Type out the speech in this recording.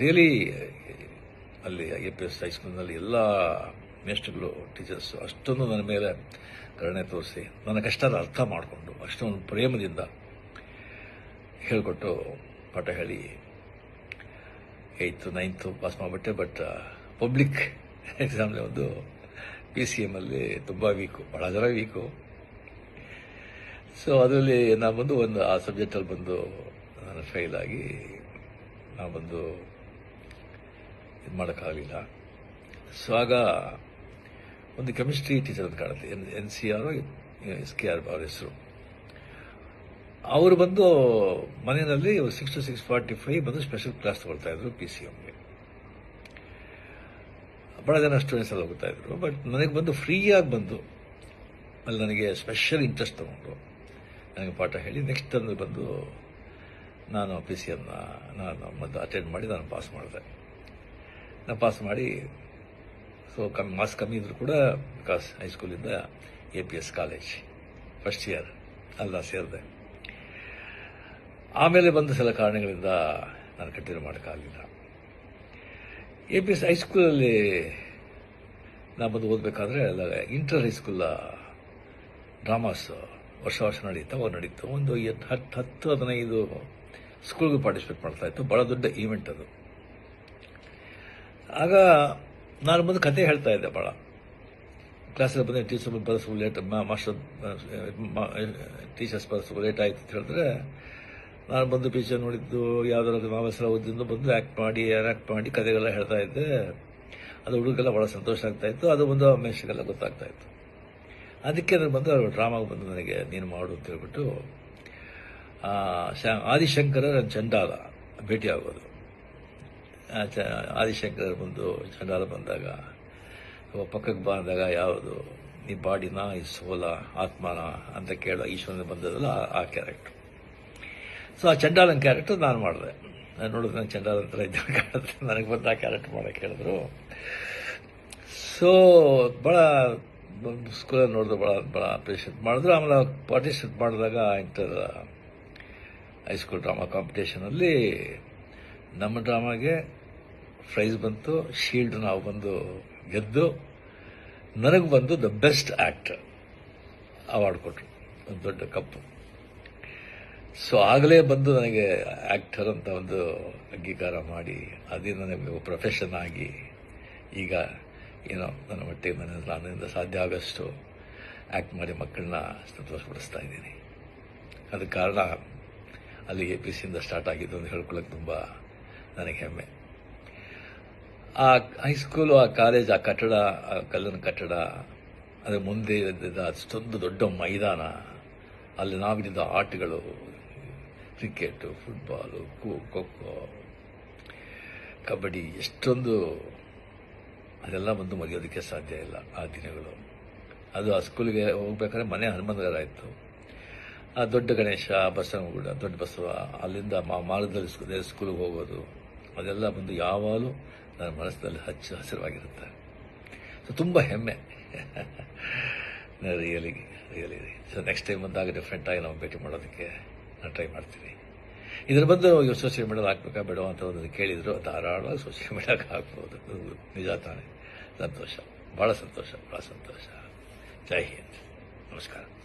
Really ಅಲ್ಲಿ A P S ಹೈಸ್ಕೂಲ್ನಲ್ಲಿ ಎಲ್ಲ ಮೇಸ್ಟ್ಗಳು ಟೀಚರ್ಸು ಅಷ್ಟೊಂದು ನನ್ನ ಮೇಲೆ ಕರುಣೆ ತೋರಿಸಿ, ನನ್ನ ಕಷ್ಟದ ಅರ್ಥ ಮಾಡಿಕೊಂಡು ಅಷ್ಟೊಂದು ಪ್ರೇಮದಿಂದ ಹೇಳಿಕೊಟ್ಟು ಪಾಠ ಹೇಳಿ ಏಯ್ತು ನೈನ್ತು ಪಾಸ್ ಮಾಡಿಬಿಟ್ಟೆ ಬಟ್ ಪಬ್ಲಿಕ್ ಎಕ್ಸಾಮ್ಲಿ ಒಂದು ಪಿ ಸಿ ಎಮ್ಮಲ್ಲಿ ತುಂಬ ವೀಕು ಭಾಳ ಜನ ವೀಕು ಸೊ ಅದರಲ್ಲಿ ನಾನು ಬಂದು ಒಂದು ಆ ಸಬ್ಜೆಕ್ಟಲ್ಲಿ ಬಂದು ನಾನು ಫೇಲ್ ಆಗಿ, ನಾನು ಬಂದು ಮಾಡೋಕ್ಕಾಗಲಿಲ್ಲ. ಸೊ ಆಗ ಒಂದು ಕೆಮಿಸ್ಟ್ರಿ ಟೀಚರ್ ಅಂತ ಕಾಣುತ್ತೆ. N N C R S K R ಅವ್ರ ಹೆಸರು. ಅವರು ಬಂದು ಮನೆಯಲ್ಲಿ six to six forty five ಬಂದು ಸ್ಪೆಷಲ್ ಕ್ಲಾಸ್ ತಗೊಳ್ತಾ ಇದ್ರು ಪಿ ಸಿ ಎಮ್ಗೆ ಭಾಳ ಜನ ಸ್ಟೂಡೆಂಟ್ಸ್ ಎಲ್ಲ ಹೋಗ್ತಾ ಇದ್ರು. ಬಟ್ ನನಗೆ ಬಂದು ಫ್ರೀಯಾಗಿ ಬಂದು ಅಲ್ಲಿ ನನಗೆ ಸ್ಪೆಷಲ್ ಇಂಟ್ರೆಸ್ಟ್ ತಗೊಂಡು ನನಗೆ ಪಾಠ ಹೇಳಿ ನೆಕ್ಸ್ಟ್ ಅಂದ್ರೆ ಬಂದು ನಾನು ಪಿ ಸಿ ಎಮ್ನ ನಾನು ಮತ್ತು ಅಟೆಂಡ್ ಮಾಡಿ ನಾನು ಪಾಸ್ ಮಾಡಿದೆ. ಪಾಸ್ ಮಾಡಿ ಸೊ ಕಮ್ಮಿ ಮಾರ್ಕ್ಸ್ ಕಮ್ಮಿ ಇದ್ರು ಕೂಡ because ಹೈಸ್ಕೂಲಿಂದ A P S college first year ಅಲ್ಲ ಸೇರಿದೆ. ಆಮೇಲೆ ಬಂದ ಸಲ ಕಾರಣಗಳಿಂದ ನಾನು ಕಂಟಿನ್ಯೂ ಮಾಡೋಕ್ಕಾಗಲಿಲ್ಲ ಎ ಪಿ ಎಸ್ ಹೈಸ್ಕೂಲಲ್ಲಿ ನಾನು ಬಂದು ಓದಬೇಕಾದ್ರೆ ಇಂಟರ್ ಹೈಸ್ಕೂಲ ಡ್ರಾಮಾಸ್ ವರ್ಷ ವರ್ಷ ನಡೀತಾ ಅವಾಗ ನಡೀತು. ಒಂದು ಹತ್ತು ಹತ್ತು, ಹದಿನೈದು ಸ್ಕೂಲ್ಗೂ ಪಾರ್ಟಿಸಿಪೇಟ್ ಮಾಡ್ತಾ ಇತ್ತು. ಭಾಳ ದೊಡ್ಡ ಈವೆಂಟ್ ಅದು. ಆಗ ನಾನು ಬಂದು ಕತೆ ಹೇಳ್ತಾ ಇದ್ದೆ ಭಾಳ ಕ್ಲಾಸಲ್ಲಿ ಬಂದರೆ ಟೀಚರ್ ಬರೆಸು ಲೇಟ್ ಮಾಸ್ಟರ್ ಟೀಚರ್ಸ್ ಬರೆಸು ಲೇಟ್ ಆಯ್ತು ಅಂತ ಹೇಳಿದ್ರೆ ನಾನು ಬಂದು ಪಿಕ್ಚರ್ ನೋಡಿದ್ದು ಯಾವ್ದಾದ್ರು ಮಾವಸರ ಓದಿದ್ದು ಬಂದು ಆ್ಯಕ್ಟ್ ಮಾಡಿ ಆ್ಯಕ್ಟ್ ಮಾಡಿ ಕತೆಗೆಲ್ಲ ಹೇಳ್ತಾ ಇದ್ದೆ. ಅದು ಹುಡುಗರೆಲ್ಲ ಭಾಳ ಸಂತೋಷ ಆಗ್ತಾ ಇತ್ತು. ಅದು ಬಂದು ಮೇಷಗೆಲ್ಲ ಗೊತ್ತಾಗ್ತಾ ಇತ್ತು. ಅದಕ್ಕೆ ನಾನು ಬಂದು ಅವರು ಡ್ರಾಮಾಗೆ ಬಂದು ನನಗೆ ನೀನು ಮಾಡು ಅಂತ ಹೇಳ್ಬಿಟ್ಟು ಆದಿಶಂಕರ ಚಂಡಾಲ ಭೇಟಿ ಆ, ಚ- ಆದಿಶಂಕರ್ ಬಂದು ಚಂಡಾಲ ಬಂದಾಗ ಪಕ್ಕಕ್ಕೆ ಬಂದಾಗ ಯಾವುದು? ನೀ ಬಾಡಿನ ಈ ಸೋಲ ಆತ್ಮನ ಅಂತ ಕೇಳೋ ಈಶ್ವರನ ಬಂದದಲ್ಲ ಆ- ಕ್ಯಾರೆಕ್ಟರ್ ಸೊ ಆ ಚಂಡಾಲನ್ ಕ್ಯಾರೆಕ್ಟರ್ ನಾನು ಮಾಡಿದೆ. ನಾನು ನೋಡಿದ್ರೆ ನಾನು ಚಂಡಾಲನ ಥರ ಇದ್ದ ನನಗೆ ಬಂದು ಆ ಕ್ಯಾರೆಕ್ಟರ್ ಮಾಡೋಕ್ಕೆ ಹೇಳಿದ್ರು. ಸೊ ಭಾಳ ಸ್ಕೂಲಲ್ಲಿ ನೋಡಿದ್ರು ಭಾಳ ಭಾಳ ಅಪ್ರಿಷಿಯೇಟ್ ಮಾಡಿದ್ರು. ಆಮೇಲೆ ಪಾರ್ಟಿಸಿಪೇಟ್ ಮಾಡಿದಾಗ ಇಂಟರ್ ಹೈಸ್ಕೂಲ್ ಡ್ರಾಮಾ ಕಾಂಪಿಟೇಷನಲ್ಲಿ ನಮ್ಮ ಡ್ರಾಮಾಗೆ ಪ್ರೈಸ್ ಬಂತು, ಶೀಲ್ಡ್ ನಾವು ಬಂದು ಗೆದ್ದು, ನನಗೆ ಬಂದು ದ ಬೆಸ್ಟ್ ಆ್ಯಕ್ಟರ್ ಅವಾರ್ಡ್ ಕೊಟ್ಟರು ಒಂದು ದೊಡ್ಡ ಕಪ್ಪು. ಸೊ ಆಗಲೇ ಬಂದು ನನಗೆ ಆ್ಯಕ್ಟರ್ ಅಂತ ಒಂದು ಅಂಗೀಕಾರ ಮಾಡಿ, ಅದೇ ನನಗೆ ಪ್ರೊಫೆಷನ್ ಆಗಿ, ಈಗ ಏನೋ ನನ್ನ ಮಟ್ಟಿಗೆ ನನ್ನ ನನ್ನಿಂದ ಸಾಧ್ಯ ಆಗೋಷ್ಟು ಆ್ಯಕ್ಟ್ ಮಾಡಿ ಮಕ್ಕಳನ್ನ ಸಂತೋಷಪಡಿಸ್ತಾ ಇದ್ದೀನಿ. ಅದಕ್ಕೆ ಕಾರಣ, ಅಲ್ಲಿ ಎ ಪಿ ಸಿಯಿಂದ ಸ್ಟಾರ್ಟ್ ಆಗಿದ್ದು ಅಂತ ಹೇಳ್ಕೊಳ್ಳೋಕೆ ತುಂಬ ನನಗೆ ಹೆಮ್ಮೆ. ಆ ಹೈಸ್ಕೂಲು ಆ ಕಾಲೇಜ್ ಆ ಕಟ್ಟಡ, ಆ ಕಲ್ಲಿನ ಕಟ್ಟಡ, ಅದರ ಮುಂದೆ ಅಷ್ಟೊಂದು ದೊಡ್ಡ ಮೈದಾನ. ಅಲ್ಲಿ ನಾವಿದ್ದ ಆಟಗಳು ಕ್ರಿಕೆಟು ಫುಟ್ಬಾಲು ಖೋ ಖೋ ಕಬಡ್ಡಿ, ಎಷ್ಟೊಂದು ಅದೆಲ್ಲ ಬಂದು ಮರೆಯೋದಕ್ಕೆ ಸಾಧ್ಯ ಇಲ್ಲ ಆ ದಿನಗಳು. ಅದು ಆ ಸ್ಕೂಲಿಗೆ ಹೋಗ್ಬೇಕಾದ್ರೆ ಮನೆ ಹನುಮಂತಗಾರ ಇತ್ತು ಆ ದೊಡ್ಡ ಗಣೇಶ ಬಸವನಗೂಡ ದೊಡ್ಡ ಬಸವ, ಅಲ್ಲಿಂದ ಮಾ ಮಾರ್ಗದಲ್ಲಿ ಸ್ಕೂಲಿಗೆ ಹೋಗೋದು, ಅದೆಲ್ಲ ಬಂದು ಯಾವಾಗಲೂ ನನ್ನ ಮನಸ್ಸಿನಲ್ಲಿ ಹಚ್ಚ ಹಸಿರವಾಗಿರುತ್ತೆ ಸೊ ತುಂಬ ಹೆಮ್ಮೆ. Really really so next time ಬಂದಾಗ ಡಿಫ್ರೆಂಟಾಗಿ ನಾವು ಭೇಟಿ ಮಾಡೋದಕ್ಕೆ ನಾನು ಟ್ರೈ ಮಾಡ್ತೀನಿ. ಇದ್ರ ಬಂದು ಸೋಷಿಯಲ್ ಮೀಡಿಯಾದ ಹಾಕ್ಬೇಕಾ ಬೇಡ ಅಂತ ಒಂದು ಕೇಳಿದರು, ಧಾರಾಳವಾಗಿ ಸೋಷಿಯಲ್ ಮೀಡಿಯಾಗೆ ಹಾಕ್ಬೋದು. ನಿಜ ತಾನೆ. ಸಂತೋಷ. ಭಾಳ ಸಂತೋಷ ಭಾಳ ಸಂತೋಷ. ಜೈ ಹಿಂದ್. ನಮಸ್ಕಾರ.